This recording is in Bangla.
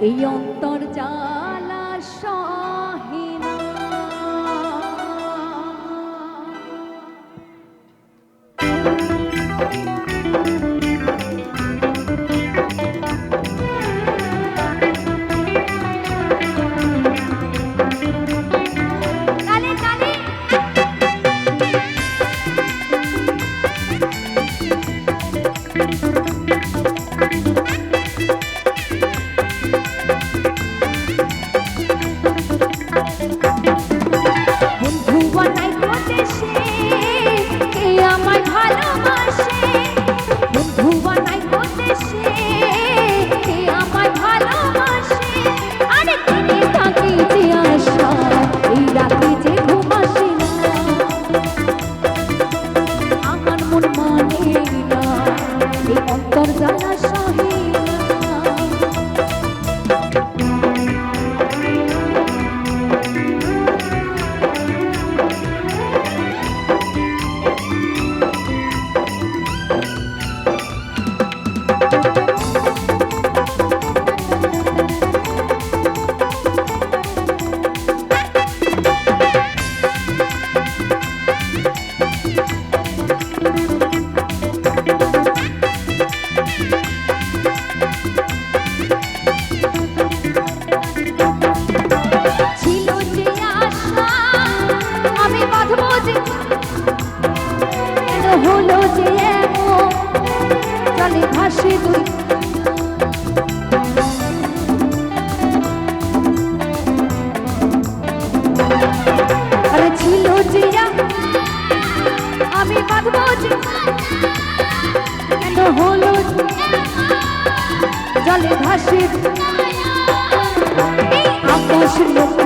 এই অন্তর যা পারে তুই ছিল জিয়া আমি বাঁধবো কেন হলো জলে ভাসে আকাশ লোক